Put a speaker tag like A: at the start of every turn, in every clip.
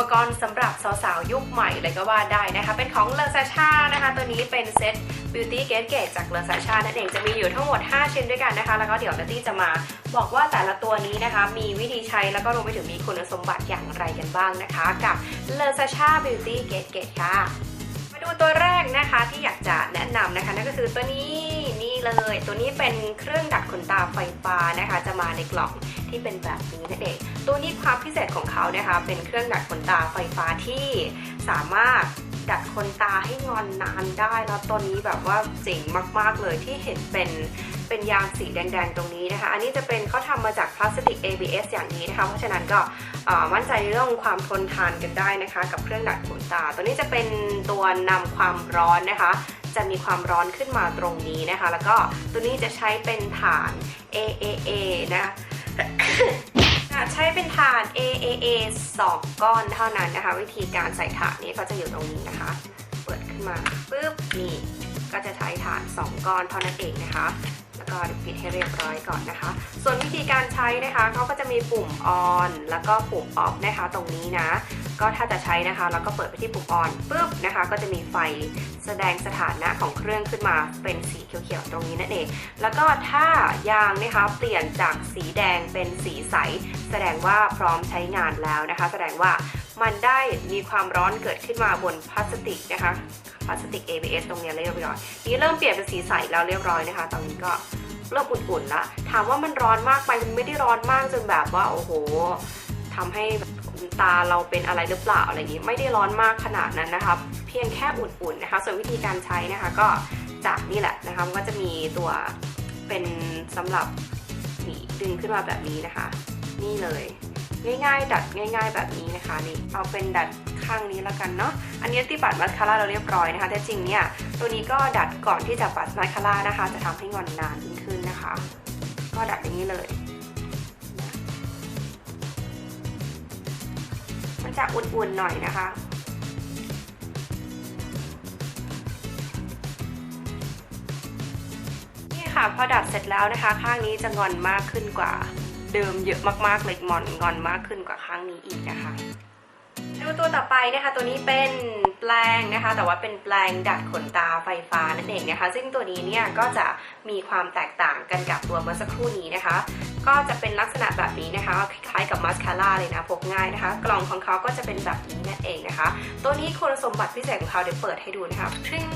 A: ปกรณ์สำหรับสาวๆ ยุคใหม่เลยก็ว่าได้นะคะ เป็นของเลอซาชานะคะ ตัวนี้เป็นเซ็ต Beauty g a t e Gate จากเลอซาชานั่นเองจะมีอยู่ทั้งหมด 5 ชิ้นด้วยกันนะคะ แล้วก็เดี๋ยวนัตตี้จะมาบอกว่าแต่ละตัวนี้นะคะ มีวิธีใช้แล้วก็รวมไปถึงมีคุณสมบัติอย่างไรกันบ้างนะคะ กับเลอซาชา Beauty g a t e Gate ค่ะ มาดูตัวแรกนะคะที่อยากจะแนะนำนะคะนั่นก็คือตัวนี้ นี่เลย ตัวนี้เป็นเครื่องดัดขนตาไฟฟ้านะคะ จะมาในกล่องที่เป็นแบบนี้นั่นเองตัวนี้ความพิเศษของเขานะคะ เป็นเครื่องดัดขนตาไฟฟ้าที่สามารถดัดขนตาให้งอนนานได้แล้วตัวนี้แบบว่าเจ๋งมากๆเลยที่เห็นเป็นเป็นยางสีแดงๆตรงนี้นะคะ อันนี้จะเป็นเขาทำมาจากพลาสติก ABS อย่างนี้นะคะ เพราะฉะนั้นก็มั่นใจในเรื่องความทนทานกันได้นะคะ กับเครื่องดัดขนตา ตัวนี้จะเป็นตัวนำความร้อนนะคะ จะมีความร้อนขึ้นมาตรงนี้นะคะ แล้วก็ตัวนี้จะใช้เป็นฐาน AAA นะใช้เป็นฐาน AAA 2 ก้อนเท่านั้นนะคะ วิธีการใส่ฐานนี้ก็จะอยู่ตรงนี้นะคะ เปิดขึ้นมาปุ๊บนี่ก็จะใช้ฐาน 2 ก้อนเท่านั้นเองนะคะ แล้วก็ปิดให้เรียบร้อยก่อนนะคะ ส่วนวิธีการใช้นะคะเขาก็จะมีปุ่ม on แล้วก็ปุ่ม off นะคะ ตรงนี้นะ ก็ถ้าจะใช้นะคะเราก็เปิดไปที่ปุ่ม on ปุ๊บนะคะ ก็จะมีไฟแสดงสถานะของเครื่องขึ้นมาเป็นสีเขียวๆตรงนี้นั่นเอง แล้วก็ถ้ายางนะคะเปลี่ยนจากสีแดงเป็นสีใส แสดงว่าพร้อมใช้งานแล้วนะคะ แสดงว่ามันได้มีความร้อนเกิดขึ้นมาบนพลาสติกนะคะพลาสติก ABS ตรงนี้เรียบร้อยนี่เริ่มเปลี่ยนเป็นสีใสแล้วเรียบร้อยนะคะ ตอนนี้ก็เริ่มอุ่นๆละถามว่ามันร้อนมากไปมันไม่ได้ร้อนมากจนแบบว่าโอ้โหทำให้ ตาเราเป็นอะไรหรือเปล่าอะไรอย่างนี้ไม่ได้ร้อนมากขนาดนั้นนะคะเพียงแค่อุ่นๆนะคะ ส่วนวิธีการใช้นะคะก็จากนี่แหละนะคะมันก็จะมีตัวเป็นสำหรับนี่ดึงขึ้นมาแบบนี้นะคะ นี่เลยง่ายๆ ดัดง่าย ๆ แบบนี้นะคะนี่เอาเป็นดัดข้างนี้แล้วกันเนาะอันนี้ที่ปัดมัสคาร่าเราเรียบร้อยนะคะแต่จริงเนี่ยตัวนี้ก็ดัดก่อนที่จะปัดมัสคาร่านะคะ จะทำให้งอนนานยิ่งขึ้นนะคะ ก็ดัดอย่างนี้เลย มันจะอุ่นๆหน่อยนะคะ นี่ค่ะพอดัดเสร็จแล้วนะคะ ข้างนี้จะงอนมากขึ้นกว่าเดิมเยอะมากๆเลยงอนงอนมากขึ้นกว่าข้างนี้อีกนะคะดูตัวต่อไปนะคะ ตัวนี้เป็นแปลงนะคะ แต่ว่าเป็นแปลงดัดขนตาไฟฟ้านั่นเองนะคะ ซึ่งตัวนี้เนี่ยก็จะมีความแตกต่างกันกับตัวเมื่อสักครู่นี้นะคะ ก็จะเป็นลักษณะแบบนี้นะคะคล้ายๆกับมัสคาร่าเลยนะพกง่ายนะคะ กล่องของเขาก็จะเป็นแบบนี้นั่นเองนะคะ ตัวนี้คุณสมบัติพิเศษของเขาเดี๋ยวเปิดให้ดูนะคะทริง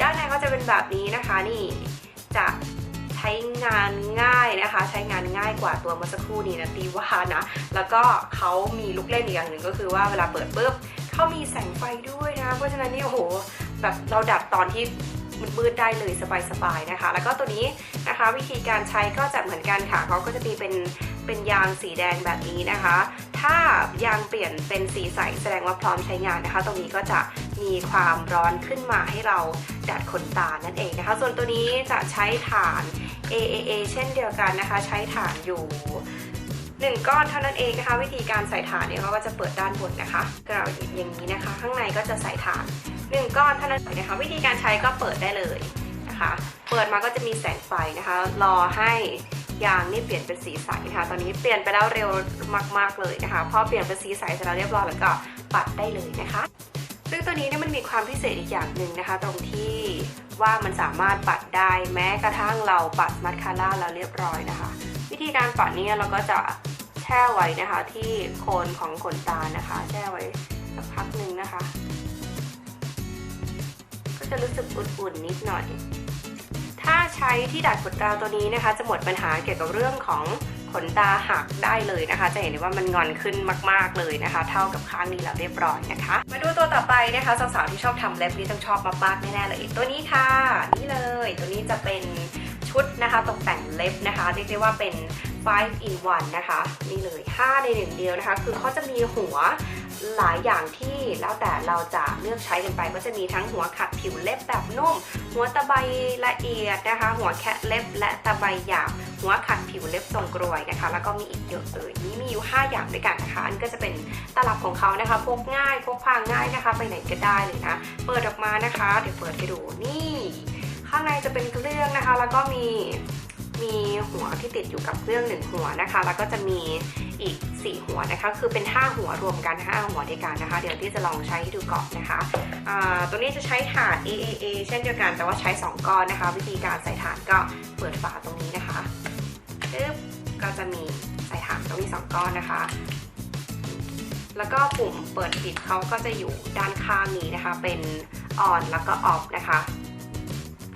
A: ด้านในก็จะเป็นแบบนี้นะคะนี่จะใช้งานง่ายนะคะ ใช้งานง่ายกว่าตัวเมื่อสักครู่นี้นะตีว่านะ แล้วก็เขามีลูกเล่นอีกอย่างหนึ่งก็คือว่าเวลาเปิดปุ๊บเขามีแสงไฟด้วยนะ เพราะฉะนั้นนี่โอ้โหแบบเราดัดตอนที่ มืดๆได้เลยสบายๆนะคะ แล้วก็ตัวนี้นะคะวิธีการใช้ก็จะเหมือนกันค่ะเขาก็จะมีเป็นเป็นยางสีแดงแบบนี้นะคะ ถ้ายางเปลี่ยนเป็นสีใสแสดงว่าพร้อมใช้งานนะคะ ตรงนี้ก็จะมีความร้อนขึ้นมาให้เราดัดขนตานั่นเองนะคะ ส่วนตัวนี้จะใช้ฐาน AAA เช่นเดียวกันนะคะ ใช้ฐานอยู่หนึ่งก้อนเท่านั้นเองนะคะ วิธีการใส่ฐานเนี่ยเขาก็จะเปิดด้านบนนะคะกราวอย่างนี้นะคะ ข้างในก็จะใส่ฐาน หนึ่งก้อนเท่านั้นนะคะ วิธีการใช้ก็เปิดได้เลยนะคะ เปิดมาก็จะมีแสงไฟนะคะ รอให้ยางนี่เปลี่ยนเป็นสีใสนะคะ ตอนนี้เปลี่ยนไปแล้วเร็วมากๆเลยนะคะ พอเปลี่ยนเป็นสีใสเสร็จแล้วเรียบร้อยแล้วก็ปัดได้เลยนะคะ ซึ่งตัวนี้เนี่ยมันมีความพิเศษอีกอย่างหนึ่งนะคะ ตรงที่ว่ามันสามารถปัดได้แม้กระทั่งเราปัดมัสคาร่าแล้วเรียบร้อยนะคะ วิธีการปัดนี่ยเราก็จะแช่ไว้นะคะที่โคนของขนตานะคะ แช่ไว้สักพักหนึ่งนะคะ จะรู้สึกอุ่นๆนิดหน่อย ถ้าใช้ที่ดัดขนตาตัวนี้นะคะ จะหมดปัญหาเกี่ยวกับเรื่องของขนตาหักได้เลยนะคะ จะเห็นได้ว่ามันงอนขึ้นมาก ๆ เลยนะคะ เท่ากับข้างนี้แล้วเรียบร้อยนะคะ มาดูตัวต่อไปนะคะสาวๆที่ชอบทำเล็บนี่ต้องชอบมากๆแน่ๆเลยตัวนี้ค่ะ นี่เลยตัวนี้จะเป็นชุดนะคะตกแต่งเล็บนะคะเรียกได้ว่าเป็น5 in 1 นะคะ นี่เลย 5 ในหนึ่งเดียวนะคะ คือเขาจะมีหัว หลายอย่างที่แล้วแต่เราจะเลือกใช้กันไป ก็จะมีทั้งหัวขัดผิวเล็บแบบนุ่ม หัวตะไบละเอียดนะคะ หัวแคะเล็บและตะไบหยาบหัวขัดผิวเล็บทรงกรวยนะคะ แล้วก็มีอีกเยอะเลยนี่มีอยู่ 5 อย่างด้วยกันนะคะ อันนก็จะเป็นตลับของเขานะคะพกง่ายพกพาง่ายนะคะ ไปไหนก็ได้เลยนะเปิดออกมานะคะ เดี๋ยวเปิดให้ดูนี่ ข้างในจะเป็นเครื่องนะคะ แล้วก็มี มีหัวที่ติดอยู่กับเครื่องหนึ่งหัวนะคะ แล้วก็จะมีอีก 4 หัวนะคะ คือเป็น 5 หัวรวมกัน 5 หัวด้วยกันนะคะ เดี๋ยวที่จะลองใช้ให้ดูก่อนนะคะตัวนี้จะใช้ถาน AAA เช่นเดียวกัน แต่ว่าใช้ 2 ก้อนนะคะ วิธีการใส่ถานก็เปิดฝาตรงนี้นะคะปึ๊บก็จะมีใส่ถานตรงนี้ 2 ก้อนนะคะ แล้วก็ปุ่มเปิดปิดเขาก็จะอยู่ด้านข้างนี้นะคะ เป็น on แล้วก็ off นะคะ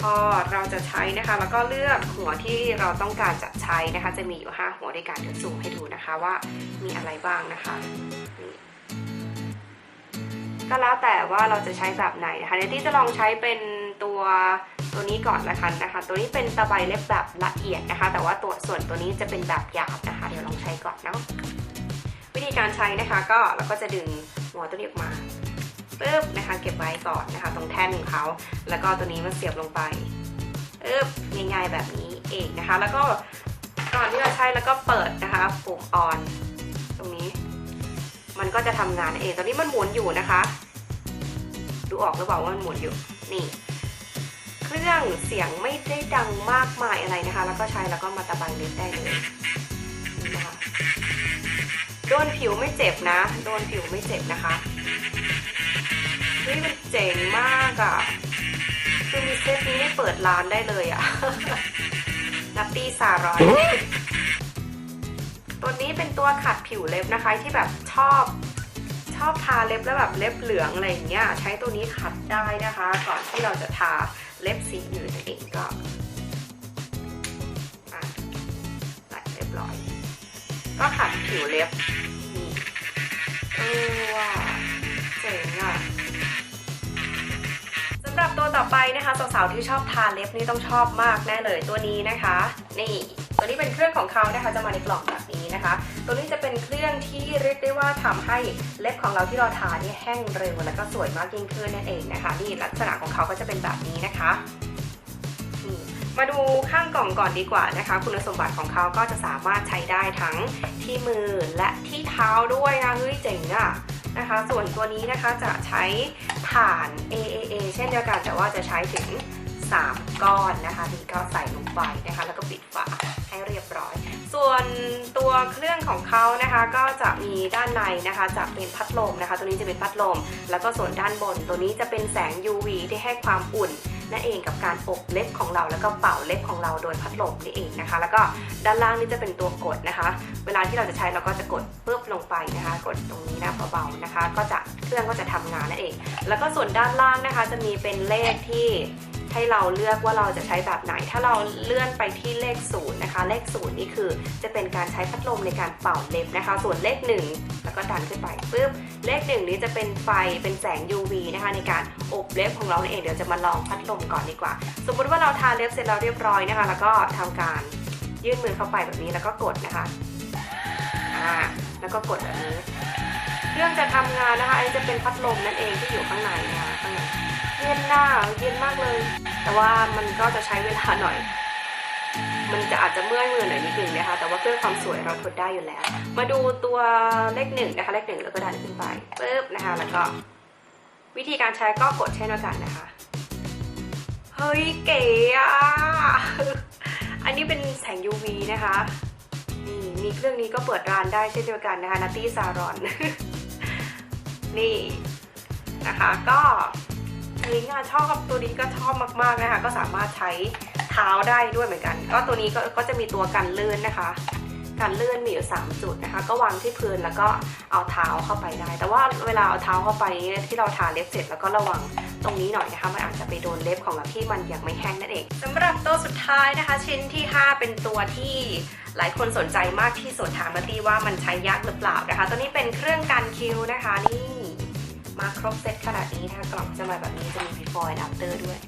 A: พอเราจะใช้นะคะ แล้วก็เลือกหัวที่เราต้องการจะใช้นะคะ จะมีอยู่ 5 หัวด้วยกันเดี๋ยวซูมให้ดูนะคะว่ามีอะไรบ้างนะคะก็แล้วแต่ว่าเราจะใช้แบบไหนนะคะเดี๋ยวที่จะลองใช้เป็นตัวตัวนี้ก่อนละกันนะคะ ตัวนี้เป็นตะไบเล็บแบบละเอียดนะคะ แต่ว่าตัวส่วนตัวนี้จะเป็นแบบหยาบนะคะ เดี๋ยวลองใช้ก่อนเนาะวิธีการใช้นะคะก็เราก็จะดึงหัวตัวนี้ออกมา ปึ๊บนะคะ เก็บไว้ก่อนนะคะ ตรงแท่นของเขาแล้วก็ตัวนี้มันเสียบลงไปปึ๊บง่ายๆแบบนี้เองนะคะ แล้วก็ก่อนที่จะใช้แล้วก็เปิดนะคะปุ่มออนตรงนี้ มันก็จะทำงานเองตอนนี้มันหมุนอยู่นะคะ ดูออกหรือเปล่าว่ามันหมุนอยู่นี่เครื่องเสียงไม่ได้ดังมากมายอะไรนะคะ แล้วก็ใช้แล้วก็มาตะไบเล็บได้เลยนะคะโดนผิวไม่เจ็บนะ โดนผิวไม่เจ็บนะคะ ฮ้ยมันเจ๋งมากอะ่ะ คือมีเซตนี้ไม่เปิดร้านได้เลยอะ่ะนัตตี้ซารอยตัวนี้เป็นตัวขัดผิวเล็บนะคะที่แบบชอบชอบทาเล็บแล้วแบบเล็บเหลืองอะไรอย่างเงี้ย ใช้ตัวนี้ขัดได้นะคะ ก่อนที่เราจะทาเล็บสีอื่นเองก็ใส่เรียบร้อย ก็ขัดผิวเล็บนี่เออว่าเจ๋งอะ หรับตัวต่อไปนะคะสาวๆที่ชอบทาเล็บนี่ต้องชอบมากแน่เลยตัวนี้นะคะ นี่ตัวนี้เป็นเครื่องของเขานะคะจะมาในกล่องแบบนี้นะคะ ตัวนี้จะเป็นเครื่องที่เรียกได้ว่าทำให้เล็บของเราที่เราทาเนี่ยแห้งเร็วแล้วก็สวยมากยิ่งขึ้นนั่นเองนะคะนี่ลักษณะของเขาก็จะเป็นแบบนี้นะคะมาดูข้างกล่องก่อนดีกว่านะคะ คุณสมบัติของเขาก็จะสามารถใช้ได้ทั้งที่มือและที่เท้าด้วยนะเฮ้ยเจ๋งอะ นะคะ ส่วนตัวนี้นะคะจะใช้ถ่าน AAA เช่นเดียวกันแต่ว่าจะใช้ถึง 3 ก้อนนะคะนี่ก็ใส่ลงไปนะคะ แล้วก็ปิดฝาให้เรียบร้อย ส่วนตัวเครื่องของเขานะคะก็จะมีด้านในนะคะจะเป็นพัดลมนะคะ ตัวนี้จะเป็นพัดลม แล้วก็ส่วนด้านบน ตัวนี้จะเป็นแสง UV ที่ให้ความอุ่น นั่นเองกับการอบเล็บของเราแล้วก็เป่าเล็บของเราโดยพัดลมนี่เองนะคะ แล้วก็ด้านล่างนี่จะเป็นตัวกดนะคะ เวลาที่เราจะใช้เราก็จะกดปึ๊บลงไปนะคะ กดตรงนี้นะเบาๆนะคะ ก็จะเครื่องก็จะทำงานนั่นเอง แล้วก็ส่วนด้านล่างนะคะ จะมีเป็นเลขที่ ให้เราเลือกว่าเราจะใช้แบบไหน ถ้าเราเลื่อนไปที่เลขศูนย์นะคะ เลขศูนย์นี่คือจะเป็นการใช้พัดลมในการเป่าเล็บนะคะ ส่วนเลขหนึ่งแล้วก็ดันขึ้นไปปึ๊บ เลขหนึ่งนี้จะเป็นไฟ เป็นแสง UV นะคะ ในการอบเล็บของเราเอง เดี๋ยวจะมาลองพัดลมก่อนดีกว่า สมมุติว่าเราทาเล็บเสร็จแล้วเรียบร้อยนะคะ แล้วก็ทำการยื่นมือเข้าไปแบบนี้แล้วก็กดนะคะ อ่า แล้วก็กดแบบนี้ เครื่องจะทำงานนะคะ อันนี้จะเป็นพัดลมนั่นเองที่อยู่ข้างในนะคะข้างใน เย็นหน้าเย็นมากเลย แต่ว่ามันก็จะใช้เวลาหน่อย มันจะอาจจะเมื่อยมือหน่อยนิดนึงนะคะ แต่ว่าเพื่อความสวยเราทนได้อยู่แล้ว มาดูตัวเลขหนึ่งนะคะ เลขหนึ่งแล้วก็ดันขึ้นไปปึ๊บนะคะ แล้วก็ วิธีการใช้ก็กดเช่นเดียวกันนะคะ เฮ้ยเก๋อะอันนี้เป็นแสง UV นะคะนี่มีเครื่องนี้ก็เปิดร้านได้เช่นเดียวกันนะคะนัตตี้ซารอน นี่นะคะก็ ลิงก์อะชอบตัวนี้ก็ชอบมากๆนะคะ ก็สามารถใช้เท้าได้ด้วยเหมือนกัน ก็ตัวนี้ก็ก็จะมีตัวกันลื่นนะคะการเลื่อนมีอยู่ 3 จุดนะคะ ก็วางที่พื้นแล้วก็เอาเท้าเข้าไปได้ แต่ว่าเวลาเอาเท้าเข้าไปที่เราทาเล็บเสร็จแล้วก็ระวังตรงนี้หน่อยนะคะมันอาจจะไปโดนเล็บของเราที่มันยังไม่แห้งนั่นเองสำหรับตัวสุดท้ายนะคะ ชิ้นที่ 5 เป็นตัวที่หลายคนสนใจมากที่สุดถามมาตีว่ามันใช้ยากหรือเปล่านะคะ ตัวนี้เป็นเครื่องกันคิ้วนะคะนี่ มาครบเซตขนาดนี้นะคะกล่องจะมาแบบนี้จะมี before and after ด้วย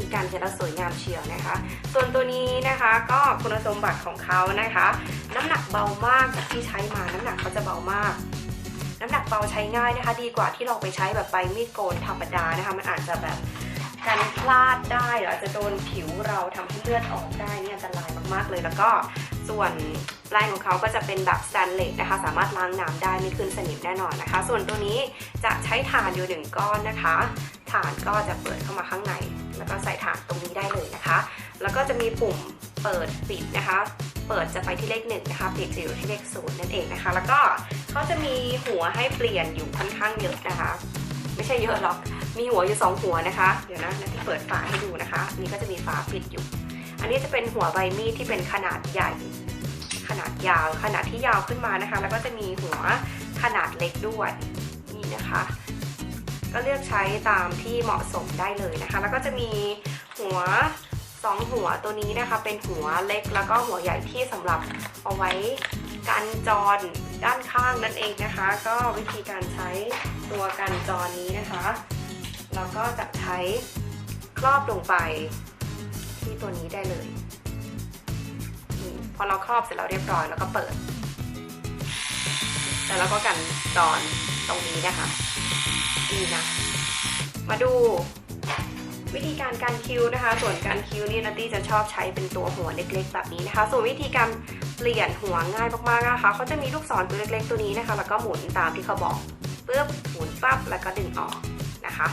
A: มีการเช็ดแล้วสวยงามเชียวนะคะ ส่วนตัวนี้นะคะก็คุณสมบัติของเขานะคะ น้ำหนักเบามากจากที่ใช้มาน้ำหนักเขาจะเบามาก น้ำหนักเบาใช้ง่ายนะคะ ดีกว่าที่เราไปใช้แบบใบมีดโกนธรรมดานะคะ มันอาจจะแบบการพลาดได้หรืออาจจะโดนผิวเราทำให้เลือดออกได้นี่อันตรายมากๆเลยแล้วก็ ส่วนปลายของเขาก็จะเป็นแบบสแตนเลสนะคะ สามารถล้างน้ำได้ไม่ขึ้นสนิมแน่นอนนะคะ ส่วนตัวนี้จะใช้ถ่านอยู่หนึ่งก้อนนะคะถ่านก็จะเปิดเข้ามาข้างใน แล้วก็ใส่ถ่านตรงนี้ได้เลยนะคะ แล้วก็จะมีปุ่มเปิดปิดนะคะ เปิดจะไปที่เลขหนึ่งนะคะ ปิดจะอยู่ที่เลขศูนย์นั่นเองนะคะ แล้วก็เขาจะมีหัวให้เปลี่ยนอยู่ค่อนข้างเยอะนะคะ ไม่ใช่เยอะหรอก มีหัวอยู่สองหัวนะคะ เดี๋ยวนะนาที่เปิดฝาให้ดูนะคะ นี่ก็จะมีฝาปิดอยู่ อันนี้จะเป็นหัวใบมีดที่เป็นขนาดใหญ่ ขนาดยาว ขนาดที่ยาวขึ้นมานะคะ แล้วก็จะมีหัวขนาดเล็กด้วยนี่นะคะ ก็เลือกใช้ตามที่เหมาะสมได้เลยนะคะ แล้วก็จะมีหัวสองหัวตัวนี้นะคะ เป็นหัวเล็กแล้วก็หัวใหญ่ที่สำหรับเอาไว้กันจรด้านข้างนั่นเองนะคะ ก็วิธีการใช้ตัวกันจรนี้นะคะ เราก็จะใช้ครอบลงไป ที่ตัวนี้ได้เลยนี่พอเราครอบเสร็จแล้วเรียบร้อยแล้วก็เปิด แล้วเราก็กันจรตรงนี้นะคะนี่นะ มาดูวิธีการการคิวนะคะ ส่วนการคิวนี่นัตตี้จะชอบใช้เป็นตัวหัวเล็กๆ แบบนี้นะคะ ส่วนวิธีการเปลี่ยนหัวง่ายมากๆนะคะเขาจะมีลูกศรตัวเล็กๆตัวนี้นะคะ แล้วก็หมุนตามที่เขาบอกปึ๊บหมุนปั๊บแล้วก็ดึงออกนะคะ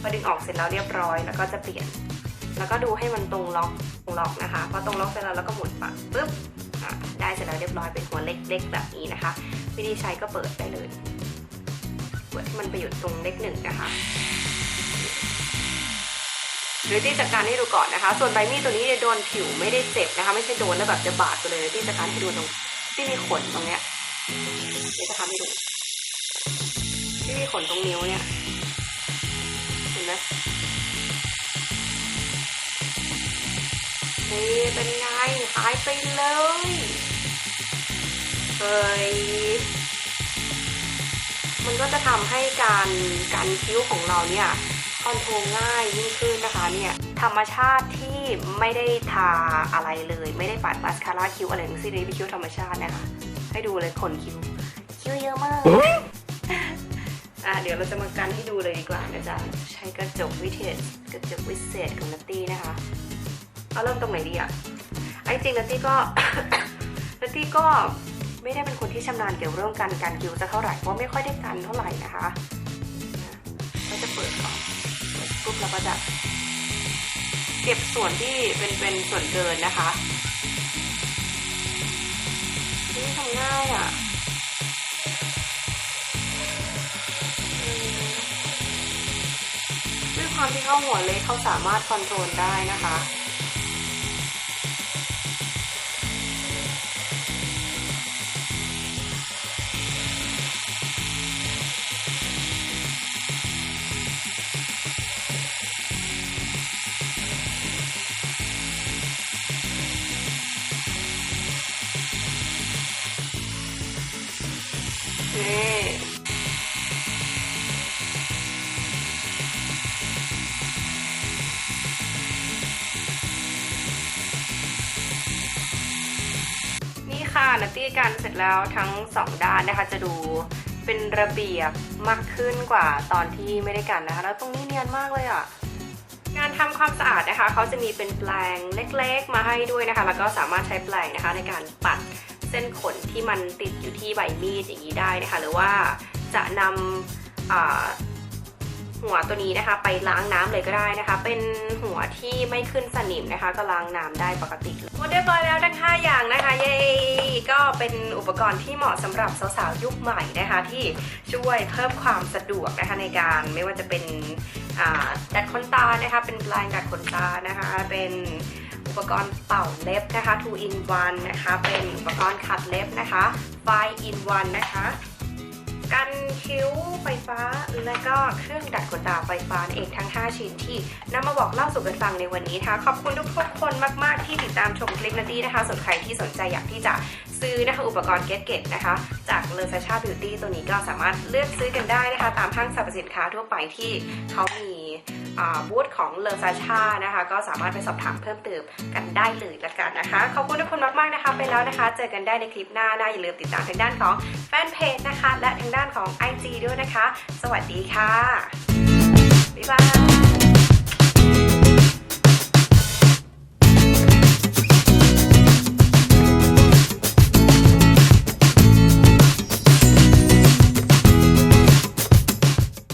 A: พอดึงออกเสร็จแล้วเรียบร้อย แล้วก็จะเปลี่ยน แล้วก็ดูให้มันตรงล็อกตรงล็อกนะคะพอตรงล็อกเสร็จแล้วเราก็หมุนปั๊บปึ๊บได้เสร็จแล้วเรียบร้อยเป็นหัวเล็กๆแบบนี้นะคะ วิธีใช้ก็เปิดได้เลยเปิดให้มันไปหยุดตรงเลขหนึ่งนะคะหรือที่จัดการให้ดูก่อนนะคะ ส่วนใบมีดตัวนี้โดนผิวไม่ได้เจ็บนะคะ ไม่ใช่โดนแล้วแบบจะบาดไปเลยที่จัดการให้ดูตรงที่มีขนตรงเนี้ยนี่จะทำให้ดูที่มีขนตรงนิ้วเนี่ยเห็นไหม นี่เป็นไงหายไปเลย เฮ้ย มันก็จะทำให้การการคิ้วของเราเนี่ยคอนโทรลง่ายยิ่งขึ้นนะคะเนี่ยธรรมชาติที่ไม่ได้ทาอะไรเลย ไม่ได้ปัดมาสคาร่าคิ้วอะไรทั้งสิ้นเลยเป็นคิ้วธรรมชาตินะคะให้ดูเลยขนคิ้ว คิ้วเยอะมากอะเดี๋ยวเราจะมากันให้ดูเลยดีกว่านะจ๊ะใช้กระจกวิเศษกระจกวิเศษของนัตตี้นะคะ เอาเริ่มตรงไหนดีอะไอ้จริงนัตตี้ก็นัตตี้ก็ไม่ได้เป็นคนที่ชำนาญเกี่ยวกับเรื่องการการคิวสักเท่าไหร่เพราะไม่ค่อยได้กันเท่าไหร่นะคะก็จะเปิดก่อนเปิดปุ๊บเราก็จะเก็บส่วนที่เป็นเป็นส่วนเกินนะคะนี่ทำง่ายอะด้วยความที่เข้าหัวเล็กเขาสามารถคอนโทรลได้นะคะ นี่ค่ะนัตตี้กันเสร็จแล้วทั้งสองด้านนะคะจะดูเป็นระเบียบมากขึ้นกว่าตอนที่ไม่ได้กันนะคะ แล้วตรงนี้เนียนมากเลยอะงานทำความสะอาดนะคะเขาจะมีเป็นแปลงเล็กๆ มาให้ด้วยนะคะ แล้วก็สามารถใช้แปลงนะคะในการปัด เส้นขนที่มันติดอยู่ที่ใบมีดอย่างนี้ได้นะคะ หรือว่าจะนำหัวตัวนี้นะคะ ไปล้างน้ำเลยก็ได้นะคะ เป็นหัวที่ไม่ขึ้นสนิมนะคะ ก็ล้างน้ำได้ปกติหมดเรียบร้อยแล้วทั้ง5อย่างนะคะเย้ก็เป็นอุปกรณ์ที่เหมาะสำหรับสาวๆยุคใหม่นะคะ ที่ช่วยเพิ่มความสะดวกนะคะในการไม่ว่าจะเป็นดัดขนตานะคะ เป็นแปลงดัดขนตานะคะเป็น อุปกรณ์เป่าเล็บนะคะ two in one นะคะ เป็นอุปกรณ์ขัดเล็บนะคะ five in one นะคะ กันคิ้วไฟฟ้า และก็เครื่องดัดขนตาไฟฟ้าเองทั้ง 5 ชิ้นที่นำมาบอกเล่าสู่กันฟังในวันนี้นะคะ ขอบคุณทุกๆคนมาก ๆ ที่ติดตามชมคลิปนาตี้นะคะส่วนใครที่สนใจอยากที่จะซื้อนะคะอุปกรณ์เกตเกตนะคะ จากเลอซาชาบิวตี้ตัวนี้ก็สามารถเลือกซื้อกันได้นะคะ ตามห้างสรรพสินค้าทั่วไปที่เขามี บูธของเลอซาชานะคะ ก็สามารถไปสอบถามเพิ่มเติมกันได้เลยละกันนะคะ ขอบคุณทุกคนมากๆนะคะ ไปแล้วนะคะ เจอกันได้ในคลิปหน้านะอย่าลืมติดตามทางด้านของแฟนเพจนะคะ และทางด้านของ IG ด้วยนะคะ สวัสดีค่ะบ๊ายบาย